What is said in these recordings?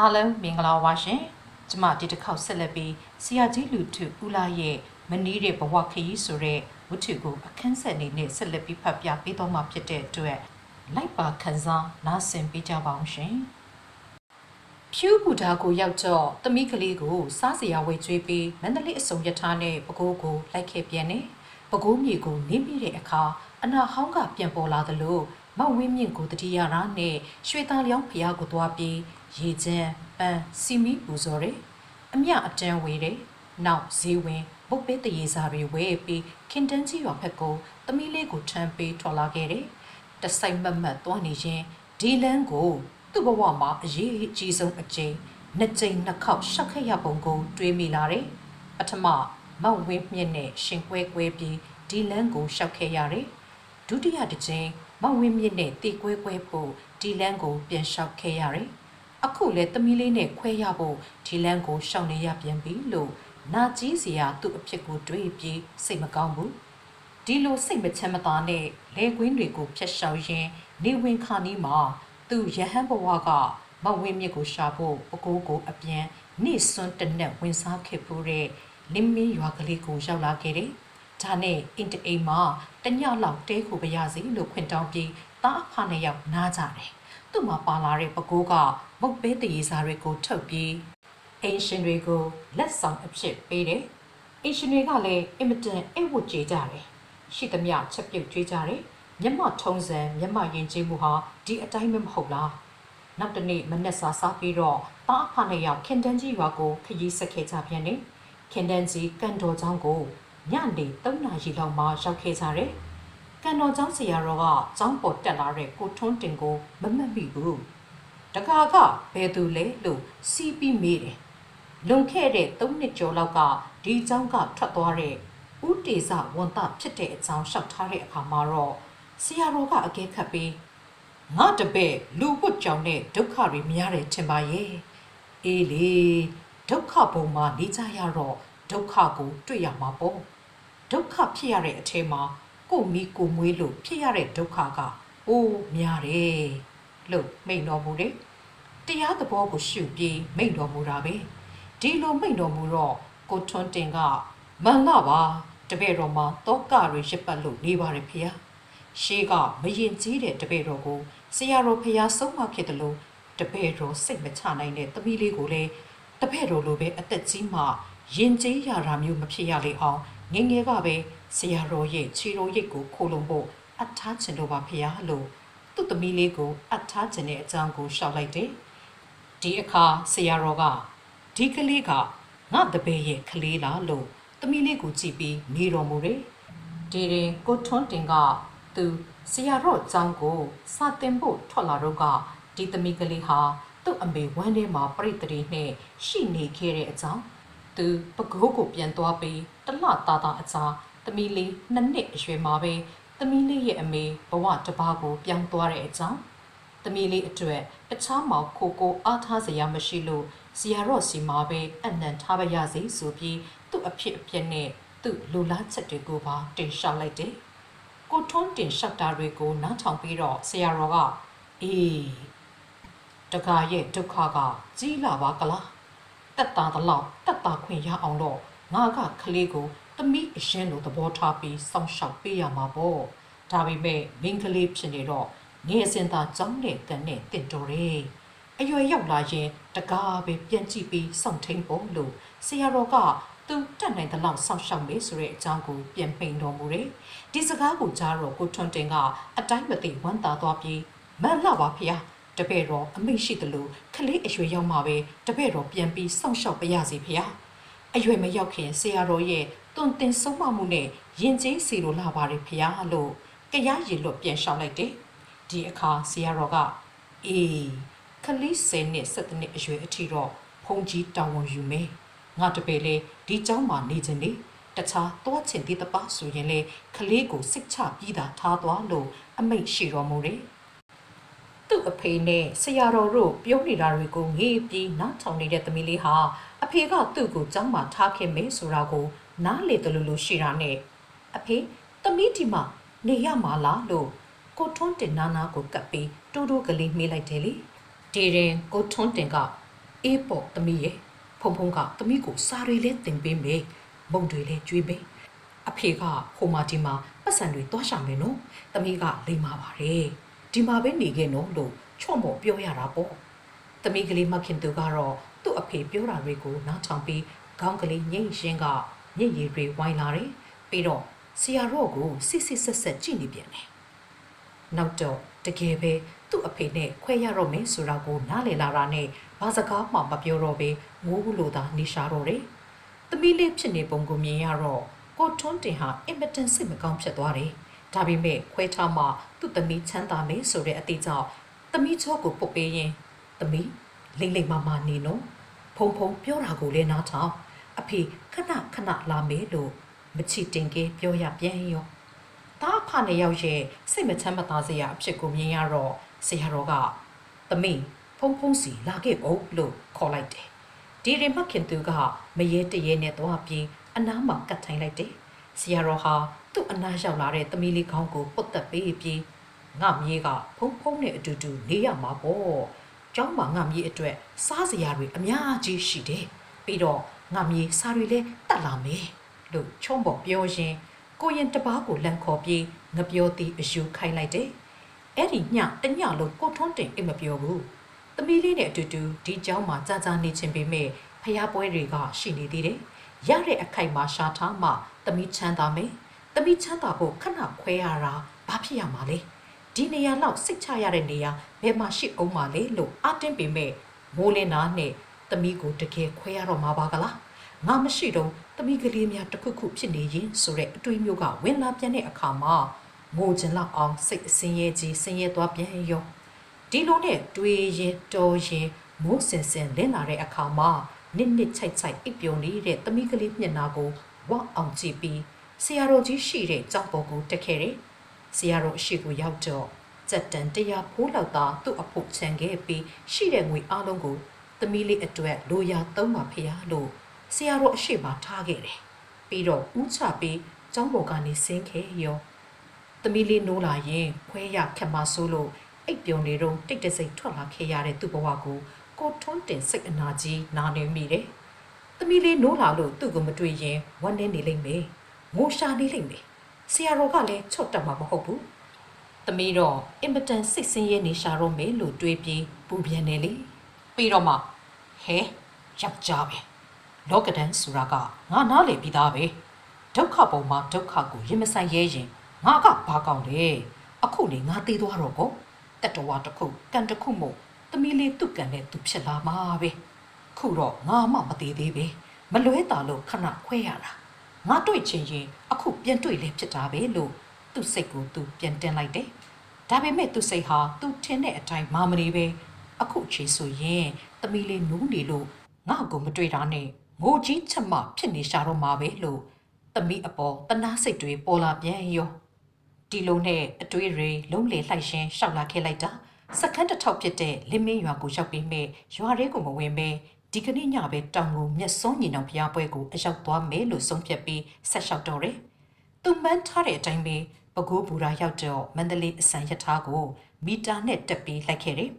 အားလုံးမင်္ဂလာပါရှင်ကျမဒီတစ်ခေါက်ဆက်လက်ပြီးဆရာကြီးလူထုဦးလာရဲ့မနီးတဲ့ဘဝခရီးဆိုတဲ့ဝတ္ထုကိုအခန်းဆက်အနေနဲ့ဆက်လက်ပြီးဖတ်ပြပေးတော့မှာဖြစ်တဲ့အတွက်လိုက်ပါခန်းစားနားဆင်ပေးကြပါအောင်ရှင်ဖြူဘူတာကိုရောက်တော့တမိကလေးကိုစားစရာဝေကျွေးပြီးမန္တလေးအစုံရထားနဲ့ပကိုးကိုလိုက်ခဲ့ပြန်နေပကိုးမြေကိုနင်းပြီးတဲ့အခါအနာဟောင်းကပြန်ပေါ်လာသလိုမောက်ဝင်းမြင့်ကိုတတိယရာနဲ့ရွှေသားလျောင်းဖျားကိုသွားပြီး ရေချမ်းပန်းစီမီပူဇော်တယ်အမြအတန်းဝေတယ်နောက်ဈေးဝင်ဘုတ်ပေးတရေစာတွေဝဲပြီးခင်တန်းကြီးရွာဖက်ကိုသမီးလေးကိုထမ်းပေးထွက်လာခဲ့တယ်တစိုက်မတ်မတ်သွားနေရင်ဒီလန်းကို သူ့ဘဝမှာအရေးအကြီးဆုံးအကျိန်နှစ်ကြိမ်နှစ်ခေါက်ရှောက်ခဲ့ရပုံကိုတွေးမိလာတယ်ပထမမောက်ဝင်းမြင့်နဲ့ရှင်ကွဲကွဲပြီးဒီလန်းကိုရှောက်ခဲ့ရတယ်ဒုတိယတစ်ကြိမ်မောက်ဝင်းမြင့်နဲ့တေကွဲကွဲဖို့ဒီလန်းကိုပြန်လျှောက်ခဲ့ရတယ် အခုလဲသမီးလေးနဲ့ခွဲရဖို့ဒီလန်းကိုရှောက်နေရပြန်ပြီလို့နာကြီးစရာသူ့အဖြစ်ကိုတွေးပြီးစိတ်မကောင်းဘူးဒီလိုစိတ်မချမ်းမသာနဲ့လေကွင်းတွေကိုဖျက်ရှောက်ရင်းနေဝင်ခါနီးမှာသူရဟန်းဘဝကမောက်ဝင်းမြင့်ကိုရှာဖို့ပကိုးကိုအပြန်နေ့စွန်းတနက်ဝင်စားခဲ့ဖို့တဲ့လင်းမင်းရွာကလေးကိုရောက်လာခဲ့တယ်။ဒါနဲ့အင်တအိမ်မှာတညလောက်တဲခုပါရစီလို့ခွင့်တောင်းပြီးတားအဖနှစ်ယောက်နားကြတယ်။သူ့မှာပါလာတဲ့ပကိုးက မုတ်ပေးတရေစာတွေကိုထုတ်ပြီးအင်ရှင်တွေကိုလက်ဆောင်အဖြစ်ပေးတယ်။အင်ရှင်တွေကလည်းအင်မတန်အိတ်ဝတ်ကြေးကြတယ်။ရှိသမျှချက်ပြုတ်ကြေးကြတယ်။မျက်မှောက်ထုံးစံမျက်မှောက်ယဉ်ကျေးမှုဟာဒီအတိုင်းမဟုတ်လား။နောက်တနေ့မနက်စာစားပြီးတော့တာအဖနဲ့ရောက်ခင်တန်းကြီးရွာကိုခရီးဆက်ခဲ့ကြပြန်တယ်။ခင်တန်းကြီးကန်တော်ကျောင်းကိုညနေ3နာရီလောက်မှရောက်ခဲ့ကြတယ်။ကန်တော်ကျောင်းဆရာတော်ကကျောင်းပေါ်တက်လာတဲ့ကိုထွန်းတင်ကိုမမှတ်မိဘူး။ တကာကဘယ်သူလဲလို့စီးပြီးမေးတယ်။လွန်ခဲ့တဲ့3နှစ်ကျော်လောက်ကဒီเจ้าကထွက်သွားတဲ့ဥတေဇဝန်တဖြစ်တဲ့အကြောင်းရှောက်ထားတဲ့အခါမှာတော့ဆရာတော်ကအကဲခတ်ပြီးငါတပည့်လူဝတ်ကြောင်နဲ့ဒုက္ခတွေများတယ်ထင်ပါရဲ့အေးလေဒုက္ခဘုံမှာနေကြရတော့ဒုက္ခကိုတွေ့ရမှာပေါ့ဒုက္ခဖြစ်ရတဲ့အထဲမှာကိုမိကိုမွေးလို့ဖြစ်ရတဲ့ဒုက္ခကအိုးများတယ်လို့မိန်တော်မူတယ် တရားသဘောကိုရှုပြီးမိန်တော်မူတာပဲဒီလိုမိန်တော်မူတော့ကိုထွန်းတင်ကမန်လာပါတပည့်တော်မှာတောကတွေရစ်ပတ်လို့နေပါတယ်ဖေ။ရှေးကမရင်ကြီးတဲ့တပည့်တော်ကိုဆရာတော်ဖျားဆုံးမဖြစ်တယ်လို့တပည့်တော်စိတ်မချနိုင်တဲ့သမီးလေးကိုလည်းတပည့်တော်လိုပဲအသက်ကြီးမှရင်ကြီးရတာမျိုးမဖြစ်ရလေအောင်ငယ်ငယ်ကပဲဆရာတော်ရဲ့ခြေတော်ရိတ်ကိုခိုးလုံဖို့အထားချင်တော့ပါဖျားလို့သူ့သမီးလေးကိုအထားချင်တဲ့အကြောင်းကိုရှောက်လိုက်တယ်။ ဒီအခါဆရာတော်ကဒီကလေးကငါတပည့်ရဲ့ကလေးလားလို့သမီးလေးကိုကြည့်ပြီးနေတော်မူတယ်။ဒီရင်ကိုထွန်းတင်ကသူဆရာတော်ကျောင်းကိုစာတင်ဖို့ထွက်လာတော့ကဒီသမီးကလေးဟာသူ့အမေဝမ်းထဲမှာပြိတ္တိနဲ့ရှိနေခဲ့တဲ့အကြောင်းသူပကိုးကိုပြန်သွားပြီးတလသားသားအကြာသမီးလေးနှစ်နှစ်အရွယ်မှာပဲသမီးလေးရဲ့အမေဘဝတစ်ပါးကိုပြောင်းသွားတဲ့အကြောင်း သမီးလေးအတွက်တခြားမောင်ခိုကိုအားထားစရာမရှိလို့ဇီယာရော့စီမှာပဲအနံထားပါရစေဆိုပြီးသူ့အဖြစ်အပျက်နဲ့သူ့လူလားချက်တွေကိုပါတင်ရှောက်လိုက်တယ်။ကိုထွန်းတင်ရှောက်တာတွေကိုနားထောင်ပြီးတော့ဆရာတော်ကအေးတကာရဲ့ဒုက္ခကကြီးလာပါကလားတက်တာတလောက်တက်တာခွင့်ရအောင်တော့ငါကကလေးကိုသမီးအရင်လိုသဘောထားပြီးစောင့်ရှောက်ပေးရမှာပေါ့ဒါပေမဲ့မင်းကလေးဖြစ်နေတော့ ငယ်စဉ်သာကြောင်းနဲ့ကန်နဲ့တင့်တော်တယ်အရွယ်ရောက်လာရင်တကားပဲပြန်ကြည့်ပြီးစောင့်ထိန်ဖို့လို့ဆရာတော်ကသူတက်နိုင်တဲ့လောက်စောင့်ရှောက်မေးဆိုတဲ့အကြောင်းကိုပြန်ပိန်တော်မူတယ်ဒီစကားကိုကြားတော့ကိုထွန်းတင်ကအတိုင်းမသိဝမ်းသာသွားပြီးမန်လာပါဖေ။တပည့်တော်အမိတ်ရှိသလိုခလေးအရွယ်ရောက်မှပဲတပည့်တော်ပြန်ပြီးစောင့်ရှောက်ပါရစေဖေ။အရွယ်မရောက်ခင်ဆရာတော်ရဲ့တွန်တင်ဆုံးမမှုနဲ့ယဉ်ကျေးစီလိုလာပါတယ်ဖေ။လို့ကြားရည်လွတ်ပြန်ရှောက်လိုက်တယ်။ ဒီအခါဆရာတော်ကအေးခလေးစင်းနဲ့ဆက်တဲ့နှစ်အရွယ်အထိတော့ဖုန်ကြီးတောင်းဝန်ယူမယ်။ငါတပည့်လေဒီเจ้าမှာနေခြင်းလေတခြားသွားချင်သေးတပါဆိုရင်လေခလေးကိုစိတ်ချပြီးတာထားသွားလို့အမိတ်ရှိတော်မူတယ်။သူ့အဖေနဲ့ဆရာတော်တို့ပြောနေတာတွေကိုငေးပြီးနားထောင်နေတဲ့သမီးလေးဟာအဖေကသူ့ကိုကြောင်းမှထားခင်မေးဆိုတာကိုနားလေတယ်လို့လို့ရှိတာနဲ့အဖေသမီးဒီမှာနေရမှာလားလို့ ကိုထွန်းတင်နာနာကိုကပ်ပြီးတိုးတိုးကလေးမေးလိုက်တယ်လေဒီရင်ကိုထွန်းတင်ကအေးပေါ့သမီးရဲ့ဖုံဖုံကသမီးကိုစာရီလဲတင်ပေးမယ်မုံတွေလဲကျွေးမယ်အဖေကဟိုမာဒီမှာပတ်စံတွေတွားရှာမယ်နော်သမီးကလိမ္မာပါတယ်ဒီမှာပဲနေခဲ့နော်လို့ချော့မော်ပြောရတာပေါ့သမီးကလေးမခင်သူကတော့သူ့အဖေပြောတာတွေကိုနားထောင်ပြီးခေါင်းကလေးညှိရှင်းကညစ်ရည်တွေဝိုင်းလာတယ်ပြီးတော့ဆရာတော့ကိုစစ်စစ်ဆက်ဆက်ကြည့်နေပြန်တယ် နောက်တော့တကယ်ပဲသူ့အဖေနဲ့ခွဲရတော့မယ်ဆိုတာကိုနားလည်လာတာနဲ့ဘာစကားမှမပြောတော့ပဲငိုးဘူးလို့သာနေရှာတော့တယ်။သမီးလေးဖြစ်နေပုံကိုမြင်ရတော့ကိုထွန်းတင်ဟာအင်မတန်စိတ်မကောင်းဖြစ်သွားတယ်။ဒါပေမဲ့ခွဲထားမှသူ့သမီးချမ်းသာမယ်ဆိုတဲ့အတိအကြောင့်သမီးချောကိုပုတ်ပေးရင်သမီးလိမ့်လိမ့်မမနေနော်ဖုံဖုံပြောတာကိုလည်းနားထောင်အဖေခဏခဏလာမယ်လို့မချစ်တင်ကပြောရပြန်ရော တားဖာနဲ့ရောက်ရဲ့စိတ်မချမ်းမသာစရာအဖြစ်ကိုမြင်ရတော့ဆရာတော်ကသမီးဖုံဖုံစီလာခဲ့ဖို့လို့ခေါ်လိုက်တယ်ဒီရင်မခင်သူကမရေတရေနဲ့သွားပြီးအနားမှာကတ်ထိုင်လိုက်တယ်ဆရာတော်ဟာသူ့အနားရောက်လာတဲ့သမီးလေးခေါင်းကိုပုတ်တက်ပေးပြီးငါမြေးကဖုံဖုံနဲ့အတူတူနေရမှာပေါ့ကျောင်းမှာငါမြေးအတွက်စားစရာတွေအများကြီးရှိတယ်ပြီးတော့ငါမြေးစားတွေလည်းတတ်လာမယ်လို့ချုံပေါ်ပြောရင်း ကိုရင်တပားကိုလန့်ခေါ်ပြီးငပြောသည်အယူခိုင်းလိုက်တယ်။အဲ့ဒီညတညလုံးကိုထွန်းတင်အိမ်မပြောဘူး။သမီးလေးနဲ့အတူတူဒီเจ้าမှာကြာကြာနေချင်းပေမဲ့ဖျားပွဲတွေကရှိနေသေးတယ်။ရတဲ့အခိုက်မှာရှာထားမှသမီးချမ်းသာမယ်။သမီးချမ်းသာဖို့ခဏခွဲရတာဘာဖြစ်ရမှာလဲ။ဒီနေရာလောက်စိတ်ချရတဲ့နေရာဘယ်မှာရှိအောင်မလဲလို့အတင်းပေမဲ့မိုးလင်းနာနဲ့သမီးကိုတကယ်ခွဲရတော့မှာပါကလား။ ငါမရှိတော့သမီးကလေးများတစ်ခုခုဖြစ်နေရင်ဆိုတဲ့အတွေးမျိုးကဝင်လာပြန်တဲ့အခါမှာငိုချင်လောက်အောင်စိတ်အစင်းရဲကြီးဆင်းရဲသွားပြန်ရောဒီလိုနဲ့တွေးရင်တော်ရင်မိုးစင်စင်လင်းလာတဲ့အခါမှာနစ်နစ်ချိုက်ချိုက်အိပ်ပျော်နေတဲ့သမီးကလေးမျက်နှာကိုဝေါအောင်ကြည့်ပြီးဆရာတော်ကြီးရှိတဲ့ကြောက်ပေါ်ကိုတက်ခဲ့တယ်ဆရာတော်အရှိကိုရောက်တော့စက်တန်တရားဖိုးလောက်သာသူ့အဖို့ချန်ခဲ့ပြီးရှိတဲ့ငွေအလုံးကိုသမီးလေးအတွက်လိုရာသုံးပါဖေရလို့ ဆရာတော်အရှိမထားခဲ့တယ်။ပြီးတော့ဥချပြီးကျောင်းပေါ်ကနေဆင်းခဲ့ရော။သမီးလေးနိုးလာရင်ခွဲရခက်မဆိုးလို့အိပ်ပျော်နေတော့တိတ်တဆိတ်ထွက်လာခဲ့ရတဲ့သူ့ဘဝကိုကိုထွန်းတင်စိတ်အနာကြီးနာနေမိတယ်။သမီးလေးနိုးလာလို့သူ့ကိုမတွေ့ရင်ဝမ်းနေနေလိမ့်မယ်။ငိုရှာနေလိမ့်မယ်။ဆရာတော်ကလည်းချော့တက်မှာမဟုတ်ဘူး။သမီးတော့အင်မတန်စိတ်ဆင်းရဲနေရှာတော့မယ်လို့တွေးပြီးပူပြန်နေလေ။ပြီးတော့မှဟဲယောက်ျားပဲ။ လောကဒန်ဆိုတာကငါနားလေပြီးသားပဲဒုက္ခပုံမှာဒုက္ခကိုရင်မဆိုင်ရဲရင်ငါကဘာကောင်းလဲအခုလေငါသေးသွားတော့ကိုတတဝါတစ်ခုကန်တစ်ခုမို့သမီးလေးသူ့ကန်နဲ့သူဖြစ်လာမှာပဲခုတော့ငါမှမသေးသေးပဲမလွဲတာလို့ခဏခွဲရတာငါတွေ့ချင်ရင်အခုပြန်တွေ့လေဖြစ်တာပဲလို့သူ့စိတ်ကိုသူပြန်တင်လိုက်တယ်ဒါပေမဲ့သူ့စိတ်ဟာသူထင်တဲ့အတိုင်းမမနေပဲအခုချေဆိုရင်သမီးလေးနူးနေလို့ငါ့ကိုမတွေ့တာနဲ့ ငိုကြီးချက်မှဖြစ်နေရှာတော့မှာပဲလို့သမီးအပေါ်တနာစိတ်တွေပေါ်လာပြန်ရောဒီလိုနဲ့အတွေးတွေလုံးလေလှိုက်ရှင်းရှောက်လာခဲ့လိုက်တာစကန်းတစ်ထောက်ဖြစ်တဲ့လင်းမင်းရွာကိုရောက်ပြီးမဲ့ရွာရဲကိုမဝင်ပဲဒီကနေ့ညပဲတောင်ကိုမျက်စုံညီနောင်ဖျားပွဲကိုအရောက်သွားမယ်လို့ဆုံးဖြတ်ပြီးဆက်လျှောက်တော့တယ်သူမှန်းထားတဲ့အတိုင်းပဲပကိုးဘူရာရောက်တော့မန္တလေးအစံရထားကိုမီတာနဲ့တက်ပြီးလိုက်ခဲ့တယ်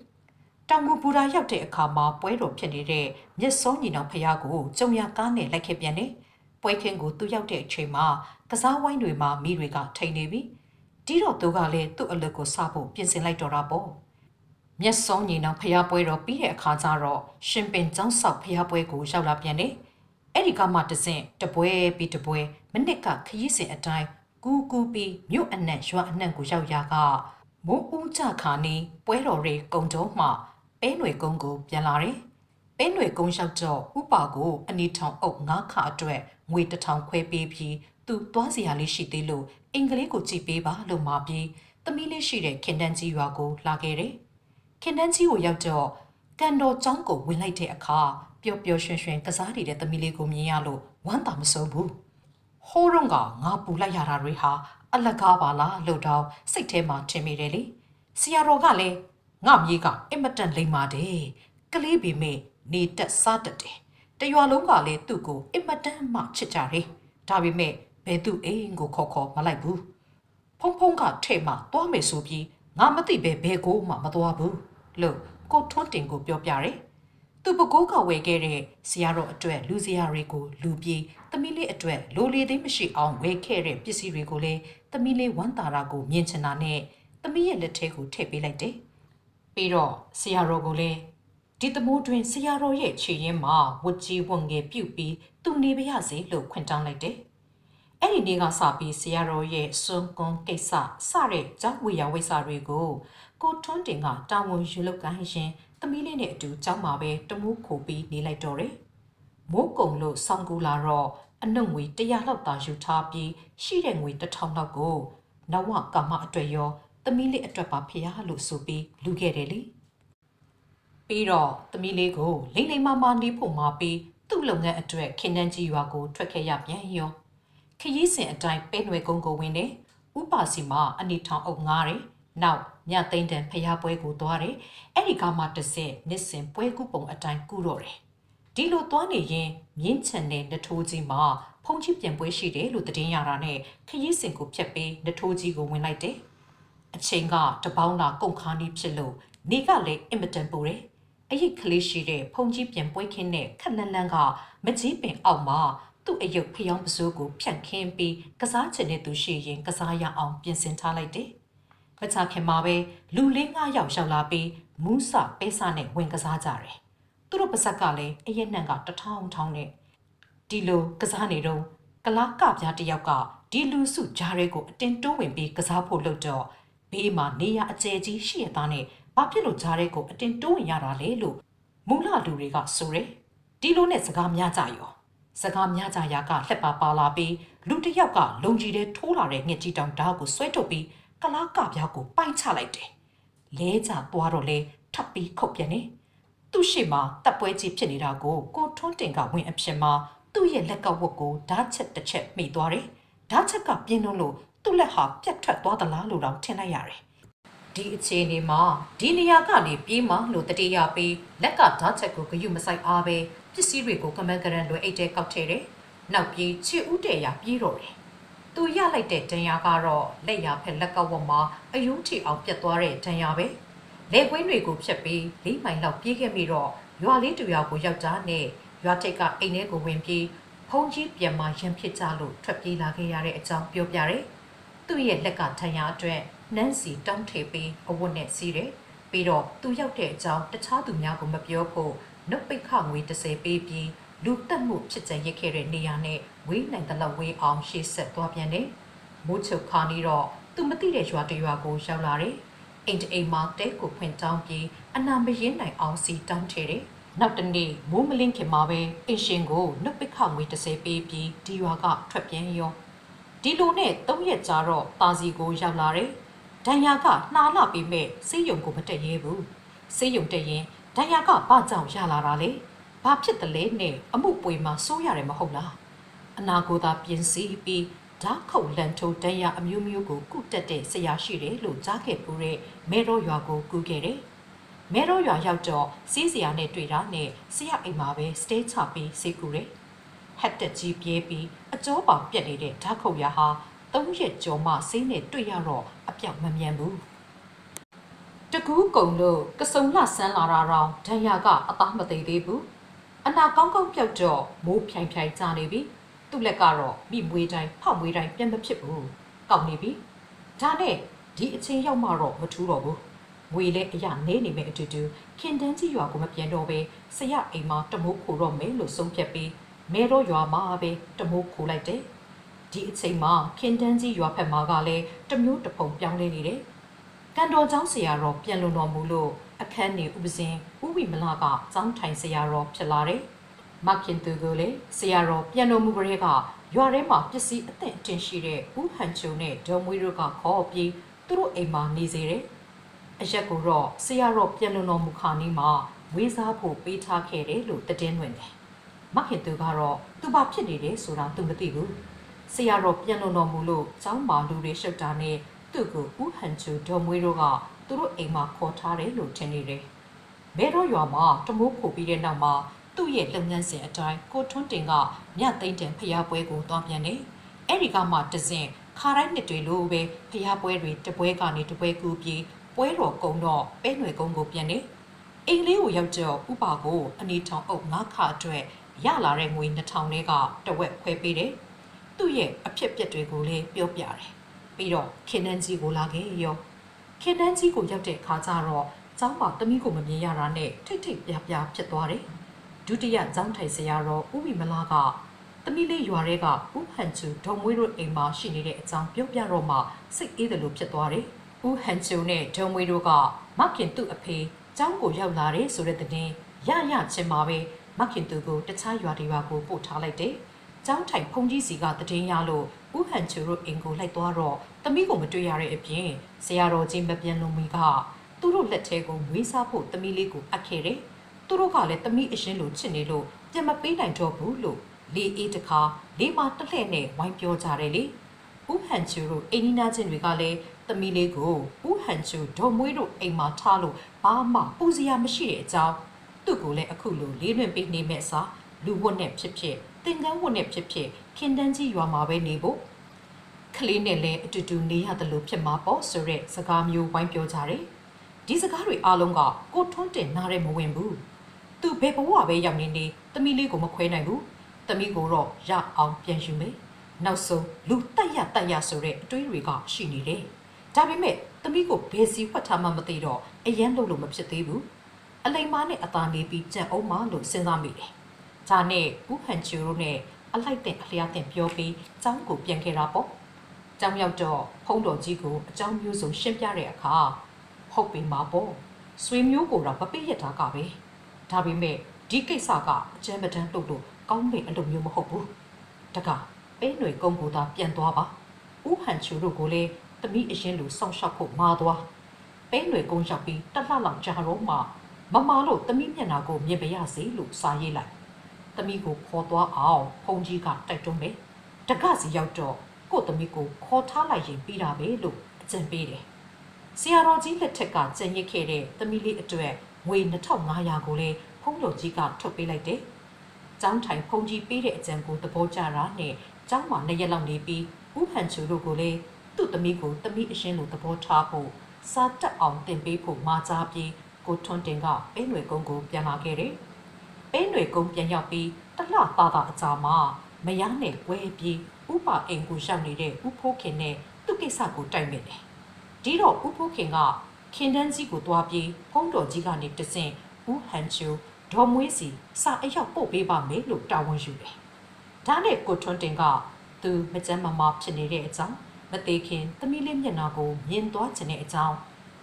တောင်ငူပူရာရောက်တဲ့အခါမှာပွဲတော်ဖြစ်နေတဲ့မြစ်စောညီနောင်ဖရားကိုကြုံရကားနဲ့လိုက်ခဲ့ပြန်တယ်။ပွဲခင်းကိုသူရောက်တဲ့အချိန်မှာကစားဝိုင်းတွေမှာမိတွေကထိန်နေပြီ။ဒီတော့သူကလည်းသူ့အလုပ်ကိုစဖို့ပြင်ဆင်လိုက်တော့တာပေါ့။မြစ်စောညီနောင်ဖရားပွဲတော်ပြီးတဲ့အခါကျတော့ရှင်ပင်ကျောင်းဆောက်ဖရားပွဲကိုရောက်လာပြန်တယ်။အဲ့ဒီကမှတစင်တပွဲပြီးတပွဲမိနစ်ကခရီးစဉ်အတိုင်းကူးကူးပြီးမြို့အနှံ့ရွာအနှံ့ကိုရောက်ရာကမိုးဦးကြခါနေပွဲတော်တွေကုံတော်မှ ပင်းတွေကုန်းကိုပြန်လာတယ်။ပင်းတွေကုန်းရောက်တော့ဥပါကိုအနေထောင်အုပ်ငါးခါအတွက်ငွေတစ်ထောင်ခွဲပေးပြီးသူသွားစရာလေးရှိသေးလို့အင်္ဂလိပ်ကိုကြည့်ပေးပါလို့မှာပြီးသမီးလေးရှိတဲ့ခင်တန်းကြီးရွာကိုလာခဲ့တယ်။ခင်တန်းကြီးကိုရောက်တော့ကန်တော်ကျောင်းကိုဝင်လိုက်တဲ့အခါပျော်ပျော်ရွှင်ရွှင်ကစားနေတဲ့သမီးလေးကိုမြင်ရလို့ဝမ်းသာမဆုံးဘူး။ဟိုးရုံကငါပူလိုက်ရတာတွေဟာအလကားပါလားလို့တောင်းစိတ်ထဲမှာထင်မိတယ်လေ။ဆရာတော်ကလည်း ငါမြေးကအင်မတန်လိမ္မာတယ်ကလေးပေမဲ့နေတက်စားတတ်တယ်တရွာလုံးကလည်းသူ့ကိုအင်မတန်မှချစ်ကြတယ်ဒါပေမဲ့ဘယ်သူအိမ်ကိုခေါ်ခေါ်မလိုက်ဘူးဖုံဖုံကထဲ့မှသွားမယ်ဆိုပြီးငါမသိပဲဘယ်ကိုမှမသွားဘူးလို့ကိုထွန်းတင်ကိုပြောပြတယ်သူသူပကိုးကဝယ်ခဲ့တဲ့ဆရာတော်အတွက်လူစရာတွေကိုလူပြေးသမီးလေးအတွက်လိုလေသိမ်းမရှိအောင်ဝယ်ခဲ့တဲ့ပစ္စည်းတွေကိုလည်းသမီးလေးဝမ်းတာရာကိုမြင်ချင်တာနဲ့သမီးရဲ့လက်ထဲကိုထည့်ပေးလိုက်တယ်။ ပြီးတော့ဆရာတော်ကိုလည်းဒီတမိုးတွင်ဆရာတော်ရဲ့ခြေရင်းမှာဝတ်ကြီးဝတ်ငယ်ပြုတ်ပြီးသူနေပါရစေလို့ခွင့်တောင်းလိုက်တယ်။အဲ့ဒီနေ့ကစပြီးဆရာတော်ရဲ့စွန်ကွန်ကိစ္စစတဲ့ကြောက်ဝေယဝိစာတွေကိုကိုထွန်းတင်ကတာဝန်ယူလုပ်ကိုင်းရင်သမီးလေးနဲ့အတူကြောင်းမှာပဲတမိုးခိုပြီးနေလိုက်တော့တယ်။မိုးကုံလို့ဆောင်းကူလာတော့အနှုတ်ငွေ100လောက်သာယူထားပြီးရှိတဲ့ငွေ1000လောက်ကိုနဝကာမအတွက်ရော သမီးလေးအတွက်ပါဖျားလို့ဆိုပြီးလူခဲ့တယ်လေ။ပြီးတော့သမီးလေးကိုလိမ့်လိမ့်မမနေဖို့မှာပြီးသူ့လုပ်ငန်းအတွက်ခင်နှန်းကြီးရွာကိုထွက်ခဲ့ရပြန်ရောခရီးစဉ်အတိုင်းပဲနွယ်ကုန်းကိုဝင်တယ်ဥပါစီမှာအနီထောင်အုပ်ငားတယ်နောက်ညသိမ့်တန်ဖျားပွဲကိုသွားတယ်အဲ့ဒီကမှတစ်စက်နစ်စင်ပွဲကူပုံအတိုင်းကူတော့တယ်ဒီလိုသွားနေရင်မြင်းချန်တဲ့နထိုးကြီးမှာဖုန်ကြီးပြန်ပွဲရှိတယ်လို့သတင်းရတာနဲ့ခရီးစဉ်ကိုဖြတ်ပြီးနထိုးကြီးကိုဝင်လိုက်တယ် အချိန်ကတပေါင်းလာကုန်ခါနီးဖြစ်လို့နေကလည်းအင်မတန်ပူတယ်အရိတ်ကလေးရှိတဲ့ဖုန်ကြီးပြန်ပွဲခင်းတဲ့ခက်လန်းလန်းကမကြီးပင်အောက်မှာသူ့အယုတ်ဖျောင်းပစိုးကိုဖြန့်ခင်းပြီးကစားချင်တဲ့သူရှိရင်ကစားရအောင်ပြင်ဆင်ထားလိုက်တယ်။မချခင်မှာပဲလူလေးငါးယောက်ရောက်လာပြီးမူးစပဲစနဲ့ဝင်ကစားကြတယ်။သူတို့ပါဇက်ကလည်းအရက်နှံကတထောင်းထောင်းနဲ့ဒီလိုကစားနေတော့ကလားကပြားတစ်ယောက်ကဒီလူစုကြားရဲကိုအတင်းတိုးဝင်ပြီးကစားဖို့လုပ်တော့ ဘေးမှာနေရအကျယ်ကြီးရှိရသားနဲ့ဘာဖြစ်လို့ကြားရဲကိုအတင်းတိုးဝင်ရတာလဲလို့မူလလူတွေကဆိုတယ်။ဒီလိုနဲ့စကားများကြရောစကားများကြရာကလှက်ပါပါလာပြီးလူတစ်ယောက်ကလုံကြီးတဲ့ထိုးလာတဲ့ငှက်ကြီးတောင်ဓာတ်ကိုဆွဲထုတ်ပြီးကလားကပြားကိုပိုင်ချလိုက်တယ်။လဲကြသွားတော့လဲထပ်ပြီးခုတ်ပြန်နေ။သူ့ရှိမှတပ်ပွဲကြီးဖြစ်နေတာကိုကိုထွန်းတင်ကဝင်အဖြစ်မှာသူ့ရဲ့လက်ကဝတ်ကိုဓာတ်ချက်တစ်ချက်မိသွားတယ်။ဓာတ်ချက်ကပြင်းလို့ သူ့လက်ဟာပြတ်ထွက်သွားသလားလို့တော့ထင်လိုက်ရတယ်။ဒီအခြေအနေမှာဒီနေရာကနေပြေးမှလို့တတိယပြီးလက်ကဓာတ်ချက်ကိုဂယုမဆိုင်အားပဲပစ္စည်းတွေကိုကမန်ကရန်လွယ်အိတ်တဲကောက်ထဲတယ်။နောက်ပြီးချစ်ဦးတဲ့ရပြေးတော့တယ်။သူရလိုက်တဲ့ဒဏ်ရာကတော့လက်ရဖက်လက်ကဝတ်မှာအယုံထီအောင်ပြတ်သွားတဲ့ဒဏ်ရာပဲ။လက်ကွင်းတွေကိုဖြတ်ပြီးလေးမိုင်လောက်ပြေးခဲ့ပြီးတော့ရွာလေးတူရွာကိုရောက်တာနဲ့ရွာထိပ်ကအိမ်ထဲကိုဝင်ပြီးဖုန်ကြီးပြန်မှရန်ဖြစ်ကြလို့ထွက်ပြေးလာခဲ့ရတဲ့အကြောင်းပြောပြတယ်။ သူ့ရဲ့လက်ကထန်ရာအတွက်နန်းစီတောင်းထေပြီးအဝတ်နဲ့စီးတယ်။ပြီးတော့သူရောက်တဲ့အကြောင်းတခြားသူများကိုမပြောဖို့နှုတ်ပိတ်ခငွေ30ပေးပြီးလူတက်မှုဖြစ်ကြရခဲ့တဲ့နေရာနဲ့ဝေးနိုင်တဲ့လောက်ဝေးအောင်ရှေ့ဆက်သွားပြန်တယ်။မိုးချုပ်ခါနေတော့သူမသိတဲ့ရွာတရွာကိုရောက်လာတယ်။အိမ်တအိမ်မှာတဲကိုဖွင့်တောင်းပြီးအနာမရင်နိုင်အောင်စီတောင်းထေတယ်။နောက်တနေ့မိုးမလင်းခင်မှာပဲအင်ရှင်ကိုနှုတ်ပိတ်ခငွေ30ပေးပြီးဒီရွာကထွက်ပြန်ရော ဒီလိုနဲ့၃ရက်ကြာတော့တာစီကိုရောက်လာတယ်။ဒဏ်ရာကနှာလာပြီးမဲ့စေးရုံကိုမတက်ရဲဘူး။စေးရုံတက်ရင်ဒဏ်ရာကဘာကြောင့်ရလာတာလဲ။ဘာဖြစ်တယ်လဲနဲ့အမှုပွေမှာစိုးရတယ်မဟုတ်လား။အနာကိုသာပြင်စီပြီးဓာတ်ခုတ်လန်ထိုးဒဏ်ရာအမျိုးမျိုးကိုကုတက်တဲ့ဆရာရှိတယ်လို့ကြားခဲ့ပူတဲ့မဲတော်ရွာကိုကူးခဲ့တယ်။မဲတော်ရွာရောက်တော့စီးစရာနဲ့တွေ့တာနဲ့ဆရာအိမ်မှာပဲစတေးချပြီးစေကူတယ်။ ဟက်တက်ကြီးပြေးပြီးအကျောပါပြက်နေတဲ့ဓာတ်ခုတ်ရဟာသုံးရက်ကျော်မှဆေးနဲ့တွေ့ရတော့အပြောက်မမြန်ဘူးတကူးကုံလို့ကစုံလှဆန်းလာတာတော့ဒဏ်ရာကအသားမသိသေးဘူးအနာကောင်းကောင်းပြောက်တော့မိုးဖြိုင်ဖြိုင်ကျနေပြီသူ့လက်ကတော့မိမွေးတိုင်းဖောက်မွေးတိုင်းပြန်မဖြစ်ဘူးကောက်နေပြီဒါနဲ့ဒီအချိန်ရောက်မှတော့မထူးတော့ဘူးငွေလဲအရနေနေမဲ့အတူတူခင်တန်းကြီးရွာကိုမပြန်တော့ပဲဆရအိမ်မှာတမိုးခိုတော့မယ်လို့ဆုံးဖြတ်ပြီး မဲတော့ရွာမှာပဲတမိုးခိုလိုက်တယ်ဒီအချိန်မှာခင်တန်းကြီးရွာဖက်မှာကလည်းတမျိုးတဖုံပြောင်းလဲနေတယ်ကန်တော်ကျောင်းဆရာတော်ပြန်လွန်တော်မူလို့အခန်းနေဥပဇင်ဥဝိမလကကျောင်းထိုင်ဆရာတော်ဖြစ်လာတယ်မခင်သူကလည်းဆရာတော်ပြန်တော်မူကြတဲ့ကရွာထဲမှာပစ္စည်းအသင့်အတင်ရှိတဲ့ဦးဟန်ချုံနဲ့ဒေါ်မွေးတို့ကခေါ်ပြီးသူတို့အိမ်မှာနေစေတယ်အရက်ကိုတော့ဆရာတော်ပြန်လွန်တော်မူခါနီးမှာဝေးစားဖို့ပေးထားခဲ့တယ်လို့တည်င်းဝင်တယ် မခင်သူကတော့သူဘာဖြစ်နေတယ်ဆိုတာသူမသိဘူးဆရာတော်ပြန်လွန်တော်မူလို့ကျောင်းမှာလူတွေရှုပ်တာနဲ့သူ့ကိုဦးဟန်ချူဒေါ်မွေးတို့ကသူတို့အိမ်မှာခေါ်ထားတယ်လို့ထင်နေတယ်။မဲတော့ရွာမှာတမိုးခိုပြီးတဲ့နောက်မှာသူ့ရဲ့လုပ်ငန်းစဉ်အတိုင်းကိုထွန်းတင်ကမြသိမ့်တင်ဖျားပွဲကိုသွားပြန်တယ်။အဲ့ဒီကမှတစင်ခါတိုင်းနှစ်တွေလိုပဲဖျားပွဲတွေတပွဲကနေတပွဲကူပြီးပွဲတော်ကုံတော့ပဲ့ຫນွေကုန်းကိုပြန်တယ်။အိမ်လေးကိုရောက်ကြောဥပါကိုအနေထောင်အုပ်ငါးခါအတွက် ရလာတဲ့ငွေ2000လေးကတဝက်ခွဲပေးတယ်သူ့ရဲ့အဖြစ်အပျက်တွေကိုလည်းပြောပြတယ်ပြီးတော့ခင်နှန်းကြီးကိုလာခဲ့ရောခင်နှန်းကြီးကိုရောက်တဲ့အခါကျတော့ကျောင်းမှာတမိကိုမမြင်ရတာနဲ့ထိတ်ထိတ်ပြားပြားဖြစ်သွားတယ်ဒုတိယကျောင်းထိုင်ဆရာတော်ဦးဝီမလာကသမီးလေးရွာတွေကဦးဟန်ချူဒုံမွေးတို့အိမ်မှာရှိနေတဲ့အကြောင်းပြောပြတော့မှစိတ်အေးတယ်လို့ဖြစ်သွားတယ်။ဦးဟန်ချူနဲ့ဒုံမွေးတို့ကမခင်သူ့အဖေကျောင်းကိုရောက်လာတယ်ဆိုတဲ့သတင်းရရချင်းမှာပဲ မခင်သူကိုတခြားရွာတွေရွာကိုပို့ထားလိုက်တယ်။ကျောင်းထိုင်ဖုန်ကြီးစီကသတင်းရလို့ဦးဟန်ချူတို့အိမ်ကိုလိုက်သွားတော့သမီးကိုမတွေ့ရတဲ့အပြင်ဆရာတော်ကြီးမပြန်လုံးမီကသူတို့လက်ထဲကိုမွေးစားဖို့သမီးလေးကိုအပ်ခဲ့တယ်။သူတို့ကလည်းသမီးအရင်လိုချစ်နေလို့ပြန်မပေးနိုင်တော့ဘူးလို့လေအေးတခါလေးမတစ်လှဲ့နဲ့ဝိုင်းပြောကြတယ်လေဥဟန်ချူတို့အိမ်နီးနားချင်းတွေကလည်းသမီးလေးကိုဥဟန်ချူဒေါ်မွေးတို့အိမ်မှာထားလို့ဘာမှပူစရာမရှိတဲ့အကြောင်း သူ့ကိုလည်းအခုလိုလေးလွင့်ပေးနေမဲ့စာလူဝတ်နဲ့ဖြစ်ဖြစ်တင်ကန်းဝတ်နဲ့ဖြစ်ဖြစ်ခင်တန်းကြီးရွာမှာပဲနေဖို့ကလေးနဲ့လည်းအတူတူနေရတယ်လို့ဖြစ်မှာပေါ့ဆိုရက်စကားမျိုးဝိုင်းပြောကြတယ်ဒီစကားတွေအားလုံးကကိုထွန်းတင်နားရဲမဝင်ဘူးသူဘယ်ဘဝပဲရောက်နေနေသမီးလေးကိုမခွဲနိုင်ဘူး။တမိကိုတော့ရအောင်ပြန်ယူမယ်။နောက်ဆုံးလူတက်ရတက်ရဆိုတဲ့အတွေးတွေကရှိနေတယ်။ဒါပေမဲ့တမိကိုဘယ်စီဖွက်ထားမှမသိတော့အရန်လို့လို့မဖြစ်သေးဘူး။ အလိမ်မားနဲ့အသာနေပြီးကြံအောင်မလို့စဉ်းစားမိတယ်။ဒါနဲ့ဦးဟန်ချူတို့နဲ့အလိုက်တဲ့အလျားတင်ပြောပြီးကျောင်းကိုပြန်ခဲ့တာပေါ့။ကျောင်းရောက်တော့ဖုံးတော်ကြီးကိုအကြောင်းမျိုးစုံရှင်းပြတဲ့အခါဟုတ်ပြီမှာပေါ့။ဆွေမျိုးကိုတော့မပိတ်ရတာကပဲ။ဒါပေမဲ့ဒီကိစ္စကအကျဉ်းပဒန်းလို့လို့ ကောင်းတဲ့အလုပ်မျိုးမဟုတ်ဘူးတကပဲຫນွေကုန်းကိုသာပြန်သွားပါဥဟန်ချူတို့ကိုလည်းတမိအရင်လိုစောင့်ရှောက်ဖို့မာသွားပဲຫນွေကုန်းရောက်ပြီးတစ်လလောက်ကြာတော့မှ မမလို့တမိမျက်နာကိုမြင်ပါရစေလို့စာရေးလိုက်တမိကိုခေါ်သွားအောင်ဖုန်ကြီးကတိုက်တွန်းတယ်တကစီရောက်တော့ကို့တမိကိုခေါ်ထားလိုက်ရင်ပြီးတာပဲလို့အကြံပေးတယ်ဆရာတော်ကြီးလက်ထက်ကကြံရစ်ခဲ့တဲ့တမိလေးအတွက်ငွေ2500ကိုလည်းဖုံးတော်ကြီးကထုတ်ပေးလိုက်တယ်ကျောင်းထိုင်ဖုန်ကြီးပေးတဲ့အကြံကိုသဘောကျတာနဲ့ကျောင်းမှာနှစ်ရက်လောက်နေပြီးဥဟန်ချူတို့ကိုလည်းသူ့သမီးကိုသမီးအရှင်းလိုသဘောထားဖို့စားတက်အောင်တင်ပေးဖို့မှာကြားပြီး ကိုထွန်းတင်ကအိမ်ွေကုန်းကိုပြန်လာခဲ့တယ်။အိမ်ွေကုန်းပြန်ရောက်ပြီးတလှပပအကြာမှာမယားနဲ့ဝဲပြီးဥပအိမ်ကိုရောက်နေတဲ့ဥဖိုးခင်နဲ့သူ့ကိစ္စကိုတိုက်မိတယ်။ဒီတော့ဥဖိုးခင်ကခင်တန်းကြီးကိုတွားပြီးဖုံးတော်ကြီးကနေတဆင့်ဥဟန်ချူဒေါ်မွေးစီစာအရောက်ပို့ပေးပါမယ်လို့တာဝန်ယူတယ်။ဒါနဲ့ကိုထွန်းတင်ကသူမကြမ်းမမဖြစ်နေတဲ့အကြောင်းမသေးခင်သမီးလေးမျက်နှာကိုမြင်သွားခြင်းတဲ့အကြောင်း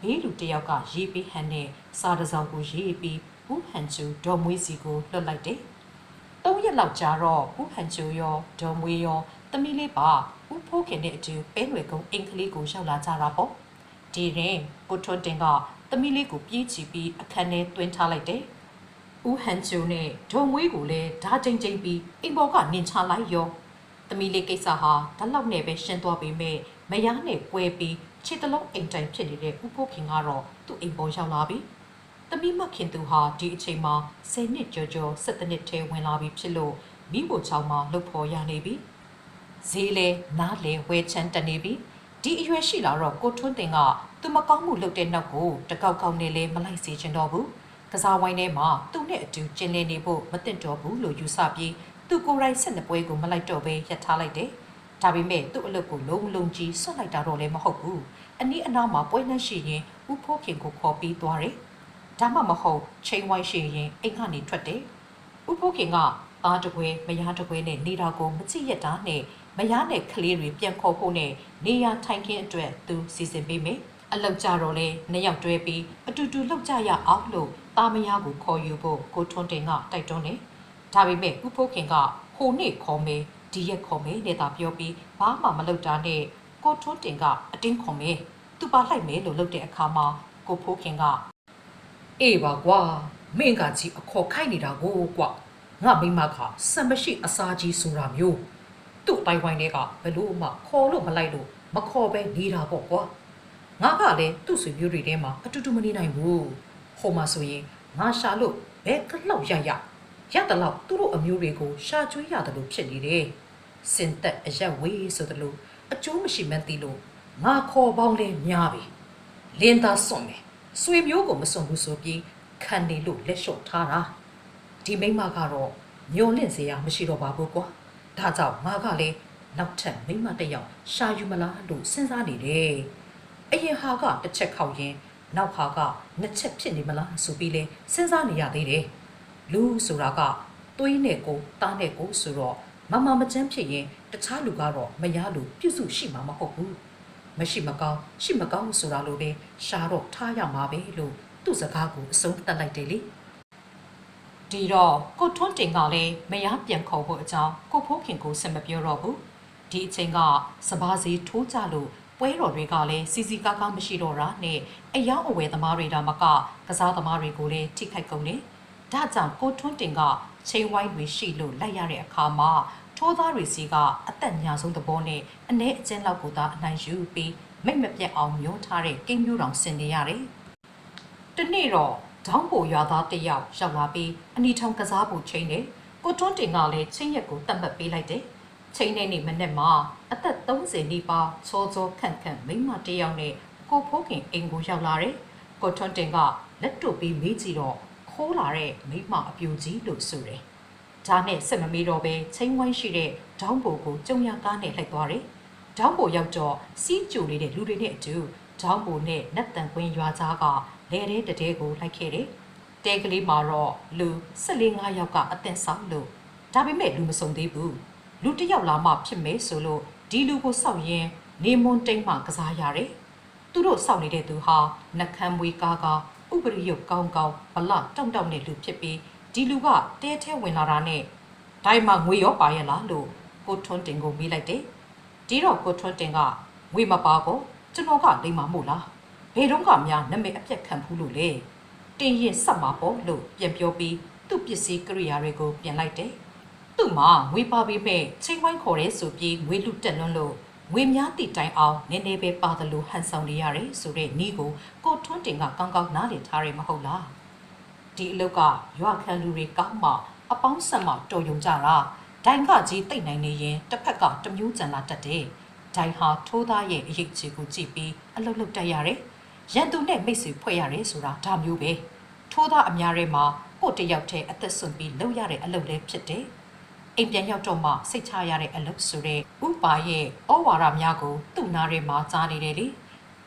ဘေးလူတစ်ယောက်ကရေးပေးဟန်နဲ့စာတစ်စောင်ကိုရေးပြီးဦးဟန်ချူဒေါ်မွေးစီကိုလွှတ်လိုက်တယ်။သုံးရက်လောက်ကြာတော့ဦးဟန်ချူရောဒေါ်မွေးရောသမီးလေးပါဦးဖိုးခင်နဲ့အတူပဲຫນွေကုန်းအင်္ဂလိပ်ကိုရောက်လာကြတာပေါ့။ဒီရင်ကိုထွန်းတင်ကသမီးလေးကိုပြေးချီပြီးအခန်းထဲတွင်းထားလိုက်တယ်။ဦးဟန်ကျုံနဲ့ဒုံမွေးကိုလည်းဓာကြိမ်ကြိမ်ပြီးအိမ်ပေါ်ကနင်ချလိုက်ရော။သမီးလေးကိစ္စဟာဓာတ်လောက်နဲ့ပဲရှင်းသွားပေမဲ့ မယားနဲ့ပွဲပြီးခြေတလုံးအိမ်တိုင်ဖြစ်နေတဲ့ဦးဖိုးခင်ကတော့သူ့အိမ်ပေါ်ရောက်လာပြီ။သမီးမခင်သူဟာဒီအချိန်မှာ10နှစ်ကျော်ကျော်17နှစ်ထဲဝင်လာပြီဖြစ်လို့မိဖို့ချောင်းမှာလှုပ်ဖော်ရနေပြီ။ဈေးလဲနားလဲဝဲချမ်းတက်နေပြီ။ဒီအရွယ်ရှိလာတော့ကိုထွန်းတင်ကသူမကောင်းမှုလုပ်တဲ့နောက်ကိုတကောက်ကောက်နဲ့လဲမလိုက်စေချင်တော့ဘူး။ကစားဝိုင်းထဲမှာသူ့နဲ့အတူကျင်းလည်နေဖို့မသင့်တော်ဘူးလို့ယူဆပြီးသူကိုယ်တိုင်ဆက်နှစ်ပွဲကိုမလိုက်တော့ဘဲရပ်ထားလိုက်တယ်။ ဒါပေမဲ့သူ့အလုပ်ကိုလုံးလုံးကြီးဆွတ်လိုက်တာတော့လည်းမဟုတ်ဘူး။အနည်းအနောက်မှာပွဲနှက်ရှိရင်ဥဖိုးခင်ကိုခေါ်ပြီးသွားတယ်။ဒါမှမဟုတ်ချိန်ဝိုင်းရှိရင်အိမ်ကနေထွက်တယ်။ဥဖိုးခင်ကသားတပွဲမယားတပွဲနဲ့နေတာကိုမကြည့်ရတာနဲ့မယားနဲ့ကလေးတွေပြန်ခေါ်ဖို့နဲ့နေရာထိုင်ခင်းအတွက်သူစီစဉ်ပေးမယ်။အလောက်ကြတော့လဲနှစ်ယောက်တွဲပြီးအတူတူလောက်ကြရအောင်လို့တာမယားကိုခေါ်ယူဖို့ကိုထွန်းတင်ကတိုက်တွန်းတယ်။ဒါပေမဲ့ဥဖိုးခင်ကဟိုနေ့ခေါ်မယ် ဒီရက်ခေါ်မယ်နဲ့သာပြောပြီးဘာမှမလုပ်တာနဲ့ကိုထွန်းတင်ကအတင်းခေါ်မယ်သူပါလိုက်မယ်လို့လုပ်တဲ့အခါမှာကိုဖိုးခင်ကအေးပါကွာမင်းကကြီးအခေါ်ခိုက်နေတာကိုကွာငါမိမကစံမရှိအစာကြီးဆိုတာမျိုးသူ့တိုင်ဝိုင်းတွေကဘလို့မှခေါ်လို့မလိုက်လို့မခေါ်ပဲနေတာပေါ့ကွာငါကလည်းသူ့ဆွေမျိုးတွေထဲမှာအတူတူမနေနိုင်ဘူးဟိုမှာဆိုရင်ငါရှာလို့ဘဲကလောက်ရရရတလောက်သူတို့အမျိုးတွေကိုရှာကျွေးရတယ်လို့ဖြစ်နေတယ် စင်သက်အရက်ဝေးဆိုတယ်လို့အကျိုးမရှိမှန်းသိလို့ငါခေါ်ပေါင်းလဲများပြီလင်းသားစွန့်မယ်ဆွေမျိုးကိုမစွန့်ဘူးဆိုပြီးခခံနေလို့လက်လျှော့ထားတာဒီမိန်းမကတော့ညှော်လင့်စရာမရှိတော့ပါဘူးကွာဒါကြောင့်ငါကလည်းနောက်ထပ်မိန်းမတစ်ယောက်ရှာယူမလားလို့စဉ်းစားနေတယ်အရင်ဟာကတစ်ချက်ခောက်ရင်နောက်ဟာကနှစ်ချက်ဖြစ်နေမလားဆိုပြီးလဲစဉ်းစားနေရသေးတယ်လူဆိုတာကသွေးနဲ့ကိုတားနဲ့ကိုဆိုတော့ မမမချမ်းဖြစ်ရင်တခြားလူကတော့မရလို့ပြုစုရှိမှာမဟုတ်ဘူးမရှိမကောင်းရှိမကောင်းဆိုတာလိုပဲရှာတော့ထားရမှာပဲလို့သူ့စကားကိုအဆုံးသတ်လိုက်တယ်လေဒီတော့ကိုထွန်းတင်ကလည်းမရပြန်ခေါ်ဖို့အကြောင်းကိုဖိုးခင်ကိုဆက်မပြောတော့ဘူးဒီအချိန်ကစပါးစီထိုးကြလို့ပွဲတော်တွေကလည်းစီစီကားကားမရှိတော့တာနဲ့အယောင်အဝယ်သမားတွေဒါမကကစားသမားတွေကိုလည်းထိခိုက်ကုန်တယ်ဒါကြောင့်ကိုထွန်းတင်က ချိန်ဝိုင်းတွေရှိလို့လိုက်ရတဲ့အခါမှာထိုးသားတွေစီကအသက်ညာဆုံးသဘောနဲ့အ ਨੇ အကျဉ်းလောက်ကိုသာအနိုင်ယူပြီးမိတ်မပြတ်အောင်မျိုးထားတဲ့ကိန်းမျိုးတောင်ဆင်နေရတယ်။တနေ့တော့ဓောင်းပိုရွာသားတစ်ယောက်ရောက်လာပြီးအနီထောင်ကစားဖို့ချိန်တယ်။ကိုတွန်းတင်ကလည်းချင်းရက်ကိုတတ်မှတ်ပေးလိုက်တယ်။ချိန်နေနေမနဲ့မှာအသက်30နီးပါးချောချောခန့်ခန့်မိန်းမတစ်ယောက်နဲ့ကိုဖိုးခင်အိမ်ကိုရောက်လာတယ်။ကိုထွန်းတင်ကလက်တို့ပြီးမေးကြည့်တော့ ခိုးလာတဲ့မိန်းမအပြူကြီးလို့ဆိုတယ်။ဒါနဲ့ဆက်မမေးတော့ပဲချင်းဝိုင်းရှိတဲ့ဒေါင်းပိုကိုကြုံရကားနဲ့လိုက်သွားတယ်။ဒေါင်းပိုရောက်တော့စီးကြိုနေတဲ့လူတွေနဲ့အတူဒေါင်းပိုနဲ့နတ်တန်ကွင်းရွာသားကလဲတဲ့တတဲကိုလိုက်ခဲ့တယ်။တဲကလေးမှာတော့လူ14 5ယောက်ကအသက်ဆောင်လို့ဒါပေမဲ့လူမစုံသေးဘူး။လူတစ်ယောက်လာမှဖြစ်မယ်ဆိုလို့ဒီလူကိုစောက်ရင်နေမွန်တိမ်မှကစားရတယ်။သူတို့စောင့်နေတဲ့သူဟာနှကမ်းမွေးကားကား ဥပရိယုတ်ကောင်းကောင်းဗလတောင့်တောင့်တဲ့လူဖြစ်ပြီးဒီလူကတဲထဲဝင်လာတာနဲ့ဒိုင်မှာငွေရောပါရဲ့လားလို့ကိုထွန်းတင်ကိုမေးလိုက်တယ်။ဒီတော့ကိုထွန်းတင်ကငွေမပါကောကျွန်တော်ကလိမ္မာမို့လားဘယ်တော့ကများနာမည်အပြက်ခံဖူးလို့လဲတင်ရင်ဆက်မှာပေါ့လို့ပြန်ပြောပြီးသူ့ပစ္စည်းကိရိယာတွေကိုပြန်လိုက်တယ်။သူ့မှာငွေပါပေးမဲ့ချိန်ဝိုင်းခေါ်ရဲဆိုပြီးငွေလူတက်လွန်းလို့ ငွေများတိတိုင်အောင်နည်းနည်းပဲပါတယ်လို့ဟန်ဆောင်နေရတယ်ဆိုတဲ့နီးကိုကိုထွန်းတင်ကကောင်းကောင်းနားလည်ထားရမဟုတ်လားဒီအလုတ်ကရွာခံလူတွေကောင်းမှအပေါင်းဆက်မှတော်ယုံကြတာဒိုင်ကကြီးတိတ်နိုင်နေရင်တစ်ဖက်ကတမျိုးကြံလာတတ်တယ်ဒိုင်ဟာထိုးသားရဲ့အရေးကြီးကိုကြည့်ပြီးအလုတ်လုတ်တက်ရတယ်ရန်သူနဲ့မိတ်ဆွေဖွဲ့ရတယ်ဆိုတာဒါမျိုးပဲထိုးသားအများထဲမှာကိုယ့်တစ်ယောက်တည်းအသက်ဆုံးပြီးလှုပ်ရတဲ့အလုပ်လည်းဖြစ်တယ် အိမ်ပြန်ရောက်တော့မှစိတ်ချရတဲ့အလုပ်ဆိုတဲ့ဥပါရဲ့ဩဝါဒများကိုသူ့နားထဲမှာကြားနေတယ်လေ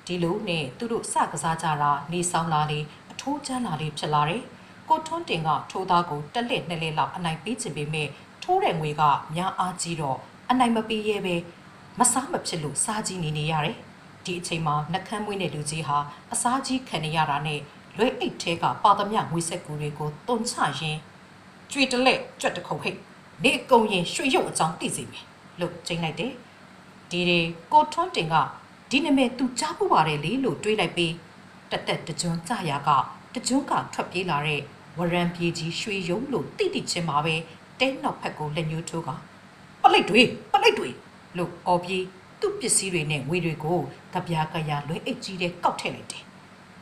ဒီလိုနဲ့သူတို့စကစားကြတာနေဆောင်လာလေအထိုးချမ်းလာလေဖြစ်လာတယ်ကိုထွန်းတင်ကထိုးသားကိုတက်လက်နှစ်လက်လောက်အနိုင်ပေးချင်ပေမဲ့ထိုးတဲ့ငွေကများအားကြီးတော့အနိုင်မပေးရဲပဲမစားမဖြစ်လို့စားကြီးနေနေရတယ်ဒီအချိန်မှာနှကမ်းမွေးတဲ့လူကြီးဟာအစားကြီးခံနေရတာနဲ့လွဲအိတ်ထဲကပါသမျှငွေဆက်ကူတွေကိုတုံချရင်းကျွေတလက်ကြွက်တစ်ခုံဟိတ် နေကုံရင်ရွှေရုပ်အကြောင်းသိစေမယ်လို့ချိန်လိုက်တယ်ဒီဒီကိုထွန်းတင်ကဒီနမဲသူကြားဖို့ပါတယ်လေလို့တွေးလိုက်ပြီးတက်တက်တကြွန်းကြရာကတကြွန်းကထွက်ပြေးလာတဲ့ဝရံပြေကြီးရွှေရုံလို့တိတိချင်းမှာပဲတဲနောက်ဖက်ကိုလက်ညှိုးထိုးကပလိတ်တွေပလိတ်တွေလို့အော်ပြေးသူ့ပစ္စည်းတွေနဲ့ငွေတွေကိုကပြားကရလွဲအိတ်ကြီးတဲ့ကောက်ထည့်လိုက်တယ်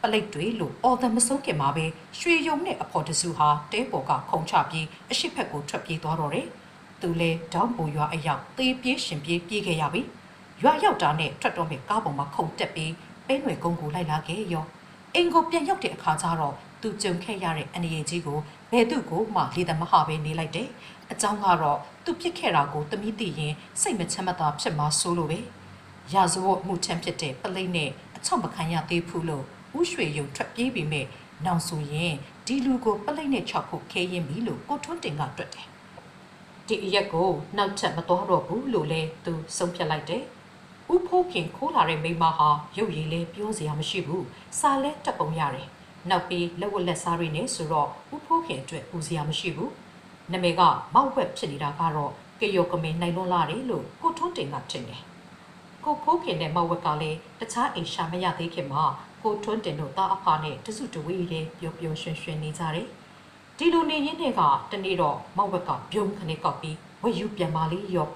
ပလိတ်တွေလို့အော်သမဆုံးခင်မှာပဲရွှေယုံနဲ့အဖော်တစုဟာတဲပေါ်ကခုံချပြီးအရှိတ်ဖက်ကိုထွက်ပြေးသွားတော့တယ်။သူလဲတောင်းပူရွာအရောက်သေပြေးရှင်ပြေးပြေးခဲ့ရပြီ။ရွာရောက်တာနဲ့ထွက်တော့မဲ့ကားပေါ်မှာခုံတက်ပြီးပဲຫນွေကုန်းကိုလိုက်လာခဲ့ရော။အင်ကိုပြန်ရောက်တဲ့အခါကျတော့သူကြုံခဲ့ရတဲ့အနေအကြီးကိုဘယ်သူ့ကိုမှလေသမဟာပဲနေလိုက်တယ်။အကြောင်းကတော့သူပြစ်ခဲ့တာကိုတမိသိရင်စိတ်မချမ်းမသာဖြစ်မှာစိုးလို့ပဲ။ရာဇဝတ်မှုချမ်းဖြစ်တဲ့ပလိတ်နဲ့အချောက်မခံရသေးဘူးလို့ ဥရွှေယုံထွက်ပြေးပြီးမဲ့နောက်ဆိုရင်ဒီလူကိုပလိတ်နဲ့ချောက်ဖို့ခဲရင်ပြီလို့ကိုထွန်းတင်ကတွက်တယ်။ဒီအရက်ကိုနောက်ထပ်မတော်တော့ဘူးလို့လဲသူဆုံးဖြတ်လိုက်တယ်။ဥဖိုးခင်ခိုးလာတဲ့မိန်းမဟာရုပ်ရည်လဲပြောစရာမရှိဘူး။စာလဲတက်ပုံရတယ်။နောက်ပြီးလက်ဝက်လက်စားတွေနဲ့ဆိုတော့ဥဖိုးခင်အတွက်ပူစရာမရှိဘူး။နမေကမောက်ဝက်ဖြစ်နေတာကတော့ကယောကမင်းနိုင်လွန်လာတယ်လို့ကိုထွန်းတင်ကထင်တယ်။ကိုဖိုးခင်နဲ့မဝက်ကလည်းတခြားအိမ်ရှာမရသေးခင်မှာ ကိုထွန်းတင်တို့တာအဖာနဲ့တစုတဝေးလေးပျော်ပျော်ရွှင်ရွှင်နေကြတယ်။ဒီလိုနေရင်းနဲ့ကတနေ့တော့မဝက်ကပြုံးခနဲ့ကောက်ပြီးဝက်ယူပြန်ပါလေရော့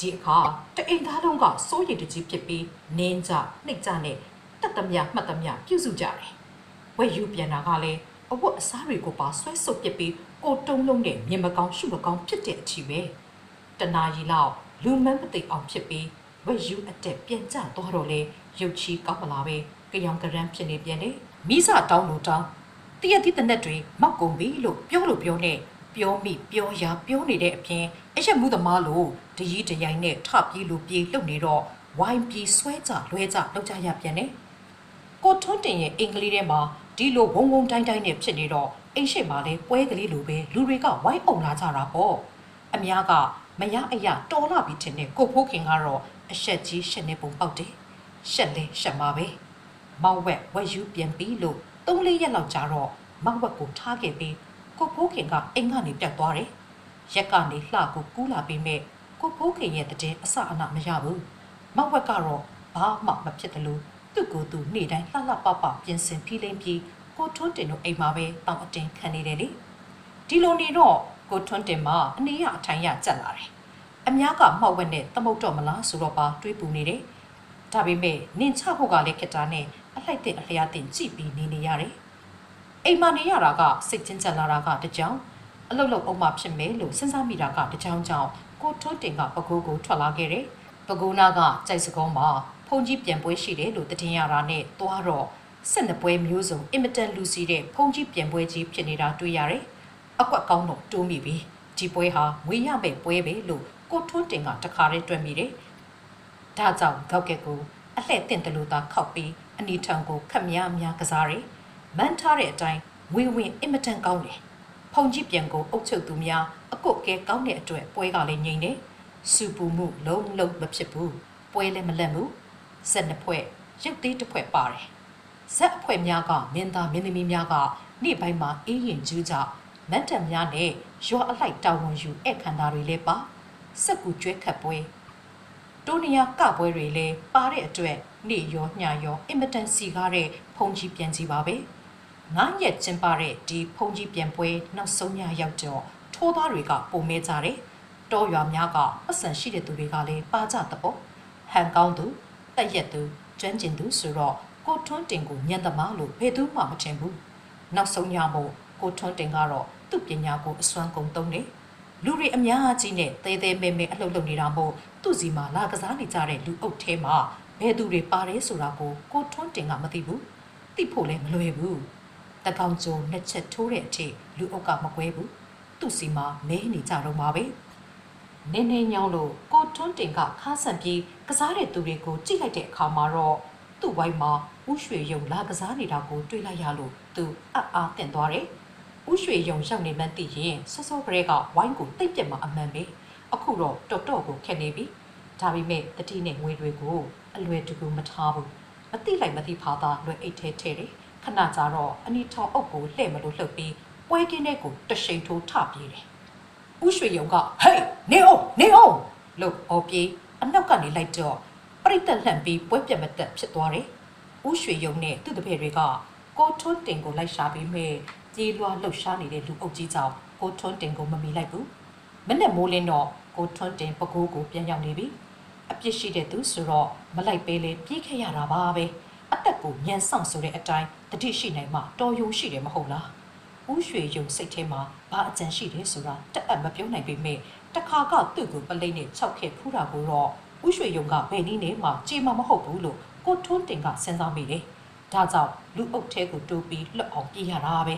ဒီအခါတအိမ်သားလုံးကစိုးရိမ်တကြီးဖြစ်ပြီးနင်းကြနှိတ်ကြနဲ့တက်သမျှမှတ်သမျှပြုစုကြတယ်။ဝက်ယူပြန်တာကလည်းအဝတ်အစားတွေကိုပါဆွဲဆုပ်ပစ်ပြီးကိုတုံးလုံးနဲ့မြင်မကောင်းရှုမကောင်းဖြစ်တဲ့အချီပဲ။တနာရီလောက်လူမန်းမသိအောင်ဖြစ်ပြီးဝက်ယူအတက်ပြန်ကျသွားတော့လေရုပ်ချီကောက်မလာပဲ ကြောင်ကရမ်းဖြစ်နေပြန်တယ်မိစတောင်းလို့တောင်းတရက်သီးတနက်တွေမောက်ကုန်ပြီလို့ပြောလို့ပြောနေပြောမိပြောရာပြောနေတဲ့အပြင်အရက်မှုသမားလို့တကြီးတရိုင်းနဲ့ထပြေးလို့ပြေးလှုပ်နေတော့ဝိုင်းပြေးဆွဲကြလွဲကြလောက်ကြရပြန်တယ်ကိုထွန်းတင်ရဲ့အင်္ဂလိပ်ထဲမှာဒီလိုဝုံဝုံတိုင်းတိုင်းနဲ့ဖြစ်နေတော့အိမ်ရှိမှာလဲပွဲကလေးလိုပဲလူတွေကဝိုင်းအောင်လာကြတာပေါ့အများကမရအရာတော်လာပြီထင်တဲ့ကိုဖိုးခင်ကတော့အဆက်ကြီးရှက်နေပုံပေါက်တယ်ရှက်လဲရှက်မှာပဲ မောက်ဝက်ဝက်ယူပြန်ပြီးလို့သုံးလေးရက်လောက်ကြာတော့မောက်ဝက်ကိုထားခဲ့ပြီးကိုဖိုးခင်ကအိမ်ကနေပြတ်သွားတယ်။ရက်ကနေလှကိုကူးလာပြီးမဲ့ကိုဖိုးခင်ရဲ့တည်အစအနမရဘူး။မောက်ဝက်ကတော့ဘာမှမဖြစ်တယ်လို့သူ့ကိုယ်သူနေ့တိုင်းလှလှပပပြင်ဆင်ပြီးလိမ့်ပြီးကိုထွန်းတင်တို့အိမ်မှာပဲတောင်းအတင်ခံနေတယ်လေ။ဒီလိုနေတော့ကိုထွန်းတင်မှာအနေရအထိုင်ရကြက်လာတယ်။အများကမောက်ဝက်နဲ့သမုတ်တော့မလားဆိုတော့ပါတွေးပူနေတယ်။ဒါပေမဲ့နင်ချဖို့ကလည်းခက်တာနဲ့ အလှိုက်တဲ့အလျားတင်ကြည့်ပြီးနေနေရတယ်။အိမ်မှာနေရတာကစိတ်ချင်းချလာတာကတကြောင်အလုတ်လုတ်အုံမှဖြစ်မယ်လို့စဉ်းစားမိတာကတကြောင်ကြောင်ကိုထွန်းတင်ကပကိုးကိုထွက်လာခဲ့တယ်။ပကိုးနာကကြိုက်စကုံးမှာဖုန်ကြီးပြန်ပွဲရှိတယ်လို့တည်င်းရတာနဲ့သွားတော့စစ်နှစ်ပွဲမျိုးစုံအင်မတန်လူစီတဲ့ဖုန်ကြီးပြန်ပွဲကြီးဖြစ်နေတာတွေ့ရတယ်။အကွက်ကောင်းတော့တိုးမိပြီ။ဒီပွဲဟာငွေရမဲ့ပွဲပဲလို့ကိုထွန်းတင်ကတခါတည်းတွေ့မိတယ်။ဒါကြောင့်ဂေါက်ကက်ကိုအလှဲ့တင်တယ်လို့သာခောက်ပြီး အနီထောင်ကိုခက်များများကစားတယ်။မန်းထားတဲ့အတိုင်းဝေဝင်အင်မတန်ကောင်းတယ်။ဖုန်ကြီးပြန်ကိုအုပ်ချုပ်သူများအကုတ်ကဲကောင်းတဲ့အတွက်ပွဲကလည်းငြိမ်တယ်။စူပူမှုလုံးလုံးမဖြစ်ဘူး။ပွဲလည်းမလက်ဘူး။ဇက်နှစ်ဖွဲ့ရုပ်သေးတစ်ဖွဲ့ပါတယ်။ဇက်အဖွဲ့များကမင်းသားမင်းသမီးများကနေ့ပိုင်းမှာအေးရင်ကျူးကြမတ်တက်များနဲ့ရွာအလိုက်တာဝန်ယူဧည့်ခံတာတွေလည်းပါ။စက်ကူကျွဲခတ်ပွဲတိုးနီယာကပွဲတွေလည်းပါတဲ့အတွက် နေ့ရောညရောအင်မတန်စီကားတဲ့ဖုန်ကြီးပြန်စီပါပဲငါးရက်ကျင်းပတဲ့ဒီဖုန်ကြီးပြန်ပွဲနောက်ဆုံးညရောက်တော့ထိုးသားတွေကပုံမဲကြတယ်တောရွာများကပတ်စံရှိတဲ့သူတွေကလည်းပါကြတဲ့ပေါ့ဟန်ကောင်းသူတက်ရက်သူကျွမ်းကျင်သူဆိုတော့ကိုထွန်းတင်ကိုညံသမားလို့ဘယ်သူမှမထင်ဘူးနောက်ဆုံးညမို့ကိုထွန်းတင်ကတော့သူ့ပညာကိုအစွမ်းကုန်သုံးတယ်လူတွေအများကြီးနဲ့တဲတဲမဲမဲအလှုပ်လှုပ်နေတာမို့သူ့စီမှာလာကစားနေကြတဲ့လူအုပ်ထဲမှာ ဘယ်သူတွေပါတယ်ဆိုတာကိုကိုထွန်းတင်ကမသိဘူးသိဖို့လည်းမလွယ်ဘူးတကောင်ကျုံနှစ်ချက်ထိုးတဲ့အထိလူအုပ်ကမကွဲဘူးသူ့စီမှာမဲနေကြတော့မှာပဲနင်းနေညောင်းလို့ကိုထွန်းတင်ကခါဆန်ပြီးကစားတဲ့သူတွေကိုကြည့်လိုက်တဲ့အခါမှာတော့သူ့ဝိုင်းမှာဥရွှေယုံလာကစားနေတာကိုတွေ့လိုက်ရလို့သူအံ့အားသင့်သွားတယ်ဥရွှေယုံရောက်နေမှန်းသိရင်စောစောကလေးကဝိုင်းကိုတိတ်ပြက်မှာအမှန်ပဲအခုတော့တော်တော်ကိုခက်နေပြီဒါပေမဲ့တတိနဲ့ငွေတွေကို အလွယ်တကူမထားဘူးမသိလိုက်မသိဖာသာလွယ်အိတ်ထဲထဲတယ်ခဏကြာတော့အနီထောင်အုပ်ကိုလှဲ့မလို့လှုပ်ပြီးပွဲကင်းတဲ့ကိုတရှိန်ထိုးထပြေးတယ်ဥရွှေယုံကဟေးနေအောင်နေအောင်လို့အော်ပြေးအနောက်ကနေလိုက်တော့ပရိသတ်လှန့်ပြီးပွဲပြတ်မတက်ဖြစ်သွားတယ်ဥရွှေယုံနဲ့သူ့တပည့်တွေကကိုထွန်းတင်ကိုလိုက်ရှာပြီးမဲ့ကြေးလွှားလှုပ်ရှားနေတဲ့လူအုပ်ကြီးကြောင့်ကိုထွန်းတင်ကိုမမီလိုက်ဘူးမနဲ့မိုးလင်းတော့ကိုထွန်းတင်ပကိုးကိုပြန်ရောက်နေပြီ အပြစ်ရှိတဲ့သူဆိုတော့မလိုက်ပေးလေပြေးခဲ့ရတာပါပဲအသက်ကိုညံဆောင်ဆိုတဲ့အတိုင်းတတိရှိနိုင်မှတော်ယုံရှိတယ်မဟုတ်လားဦးရွှေယုံစိတ်ထဲမှာဘာအကြံရှိတယ်ဆိုတာတက်အပ်မပြောနိုင်ပေမဲ့တခါကသူ့ကိုပလိမ့်နဲ့ခြောက်ခဲ့ဖူးတာကိုတော့ဦးရွှေယုံကဘယ်နည်းနဲ့မှကြေမမဟုတ်ဘူးလို့ကိုထွန်းတင်ကစဉ်းစားမိတယ်ဒါကြောင့်လူအုပ်ထဲကိုတိုးပြီးလွတ်အောင်ပြေးရတာပဲ